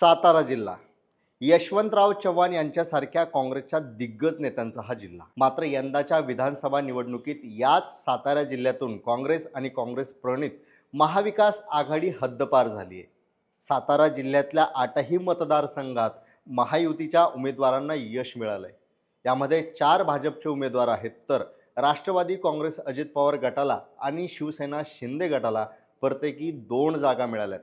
सातारा जिल्हा. यशवंतराव चव्हाण यांच्यासारख्या काँग्रेसच्या दिग्गज नेत्यांचा हा जिल्हा. मात्र यंदाच्या विधानसभा निवडणुकीत याच सातारा जिल्ह्यातून काँग्रेस आणि काँग्रेस प्रणित महाविकास आघाडी हद्दपार झाली आहे सातारा जिल्ह्यातल्या आठही मतदारसंघात महायुतीच्या उमेदवारांना यश मिळालंय. यामध्ये चार भाजपचे उमेदवार आहेत तर राष्ट्रवादी काँग्रेस अजित पवार गटाला आणि शिवसेना शिंदे गटाला प्रत्येकी दोन जागा मिळाल्यात.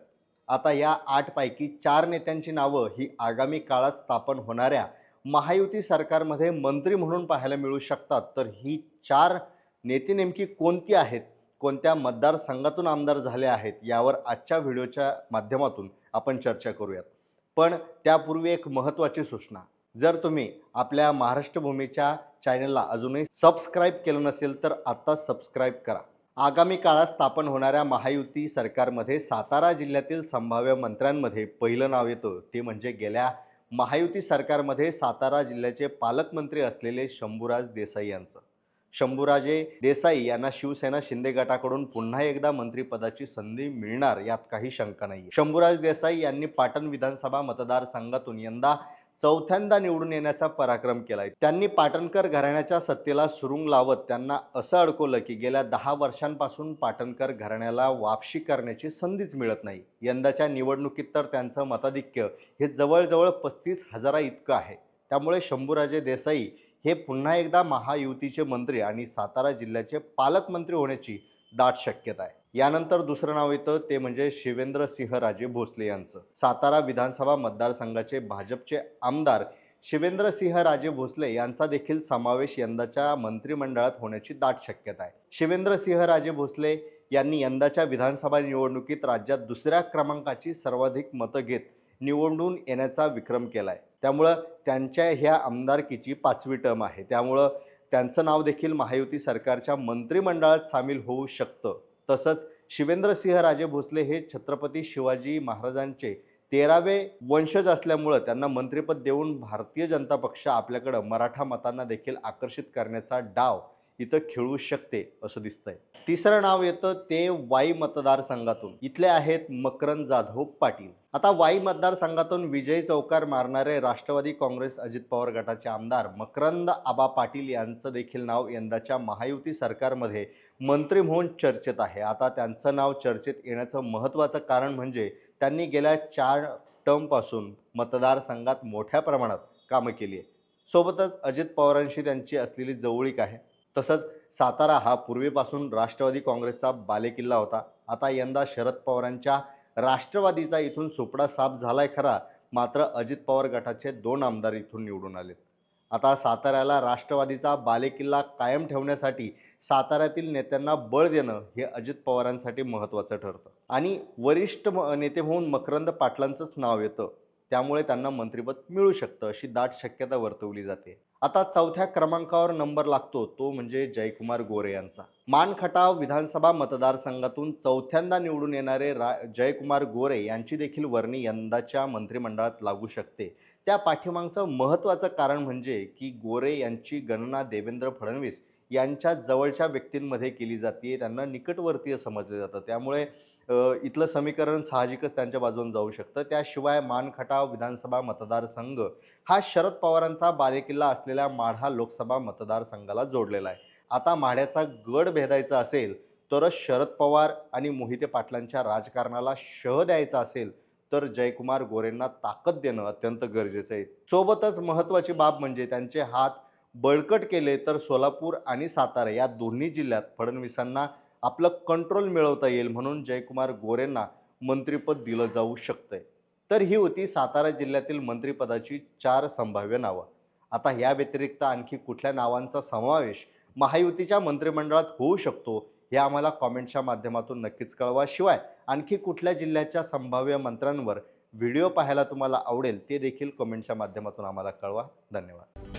आता या आठपैकी चार नेत्यांची नावं ही आगामी काळात स्थापन होणाऱ्या महायुती सरकारमध्ये मंत्री म्हणून पाहायला मिळू शकतात. तर ही चार नेते नेमकी कोणती आहेत? कोणत्या मतदारसंघातून आमदार झाले आहेत? यावर आजच्या व्हिडिओच्या माध्यमातून आपण चर्चा करूयात. पण त्यापूर्वी एक महत्त्वाची सूचना. जर तुम्ही आपल्या महाराष्ट्र भूमीच्या चॅनलला अजूनही सबस्क्राईब केलं नसेल तर आत्ता सबस्क्राईब करा. आगामी काळात स्थापन होणाऱ्या महायुती सरकारमध्ये सातारा जिल्ह्यातील संभाव्य मंत्र्यांमध्ये पहिलं नाव येतं. ते म्हणजे गेल्या महायुती सरकारमध्ये सातारा जिल्ह्याचे पालकमंत्री असलेले शंभूराज देसाई यांचं. शंभूराजे देसाई यांना शिवसेना शिंदे गटाकडून पुन्हा एकदा मंत्रिपदाची संधी मिळणार यात काही शंका नाही शंभूराज देसाई यांनी पाटण विधानसभा मतदारसंघातून यंदा चौथ्यांदा निवडून येण्याचा पराक्रम केलाय. त्यांनी पाटणकर घराण्याच्या सत्तेला सुरुंग लावत त्यांना असं अडकवलं की गेल्या दहा वर्षांपासून पाटणकर घराण्याला वापशी करण्याची संधीच मिळत नाही. यंदाच्या निवडणुकीत तर त्यांचं मताधिक्य हे जवळजवळ पस्तीस हजारा इतकं आहे. त्यामुळे शंभूराजे देसाई हे पुन्हा एकदा महायुतीचे मंत्री आणि सातारा जिल्ह्याचे पालकमंत्री होण्याची दाट शक्यता आहे. यानंतर दुसरं नाव येतं ते म्हणजे शिवेंद्र सिंहराजे भोसले यांचं. सातारा विधानसभा मतदारसंघाचे भाजपचे आमदार शिवेंद्र सिंह राजे भोसले यांचा देखील समावेश यंदाच्या मंत्रिमंडळात होण्याची दाट शक्यता आहे. शिवेंद्र सिंह राजे भोसले यांनी यंदाच्या विधानसभा निवडणुकीत राज्यात दुसऱ्या क्रमांकाची सर्वाधिक मतं घेत निवडून येण्याचा विक्रम केला आहे त्यामुळं त्यांच्या ह्या आमदारकीची पाचवी टर्म आहे. त्यामुळं त्यांचं नाव देखील महायुती सरकारच्या मंत्रिमंडळात सामील होऊ शकतं. तसंच शिवेंद्रसिंह राजे भोसले हे छत्रपती शिवाजी महाराजांचे तेरावे वंशज असल्यामुळं त्यांना मंत्रिपद देऊन भारतीय जनता पक्ष आपल्याकडं मराठा मतांना देखील आकर्षित करण्याचा डाव इथं खेळू शकते असं दिसतंय. तिसरं नाव येतं ते वाई मतदारसंघातून. इथले आहेत मकरंद जाधव पाटील. आता वाई मतदारसंघातून विजय चौकार मारणारे राष्ट्रवादी काँग्रेस अजित पवार गटाचे आमदार मकरंद आबा पाटील यांचं देखील नाव यंदाच्या महायुती सरकारमध्ये मंत्री म्हणून चर्चेत आहे. आता त्यांचं नाव चर्चेत येण्याचं महत्त्वाचं कारण म्हणजे त्यांनी गेल्या चार टर्मपासून मतदारसंघात मोठ्या प्रमाणात कामं केली आहे सोबतच अजित पवारांशी त्यांची असलेली जवळीक आहे. तसंच सातारा हा पूर्वीपासून राष्ट्रवादी काँग्रेसचा बालेकिल्ला होता. आता यंदा शरद पवारांच्या राष्ट्रवादीचा इथून सुपडा साफ झालाय खरा मात्र अजित पवार गटाचे दोन आमदार इथून निवडून आलेत आता साताऱ्याला राष्ट्रवादीचा बालेकिल्ला कायम ठेवण्यासाठी साताऱ्यातील नेत्यांना बळ देणं हे अजित पवारांसाठी महत्त्वाचं ठरतं. आणि वरिष्ठ म- नेते म्हणून मकरंद पाटलांचंच नाव येतं. त्यामुळे त्यांना मंत्रिपद मिळू शकतं अशी दाट शक्यता वर्तवली जाते. आता चौथ्या क्रमांकावर नंबर लागतो तो म्हणजे जयकुमार गोरे यांचा. मानखटाव विधानसभा मतदारसंघातून चौथ्यांदा निवडून येणारे रा जयकुमार गोरे यांची देखील वर्णी यंदाच्या मंत्रिमंडळात लागू शकते. त्या पाठीमागचं महत्त्वाचं कारण म्हणजे की गोरे यांची गणना देवेंद्र फडणवीस यांच्या जवळच्या व्यक्तींमध्ये केली जाते त्यांना निकटवर्तीय समजले जातं. त्यामुळे इथलं समीकरण साहजिकच त्यांच्या बाजून जाऊ शकतं. त्याशिवाय मानखटाव विधानसभा मतदारसंघ हा शरद पवारांचा बालेकिल्ला असलेल्या माढा लोकसभा मतदारसंघाला जोडलेला आहे. आता माढ्याचा गड भेदायचा असेल तरच शरद पवार आणि मोहिते पाटलांच्या राजकारणाला शह द्यायचा असेल तर जयकुमार गोरेंना ताकद देणं अत्यंत गरजेचं आहे. सोबतच महत्त्वाची बाब म्हणजे त्यांचे हात बळकट केले तर सोलापूर आणि सातारा या दोन्ही जिल्ह्यात फडणवीसांना आपलं कंट्रोल मिळवता येईल म्हणून जयकुमार गोरेंना मंत्रिपद दिलं जाऊ शकतंय. तर ही होती सातारा जिल्ह्यातील मंत्रिपदाची चार संभाव्य नावं. आता या व्यतिरिक्त आणखी कुठल्या नावांचा समावेश महायुतीच्या मंत्रिमंडळात होऊ शकतो हे आम्हाला कॉमेंटच्या माध्यमातून नक्कीच कळवा. शिवाय आणखी कुठल्या जिल्ह्याच्या संभाव्य मंत्र्यांवर व्हिडिओ पाहायला तुम्हाला आवडेल ते देखील कमेंटच्या माध्यमातून आम्हाला कळवा. धन्यवाद.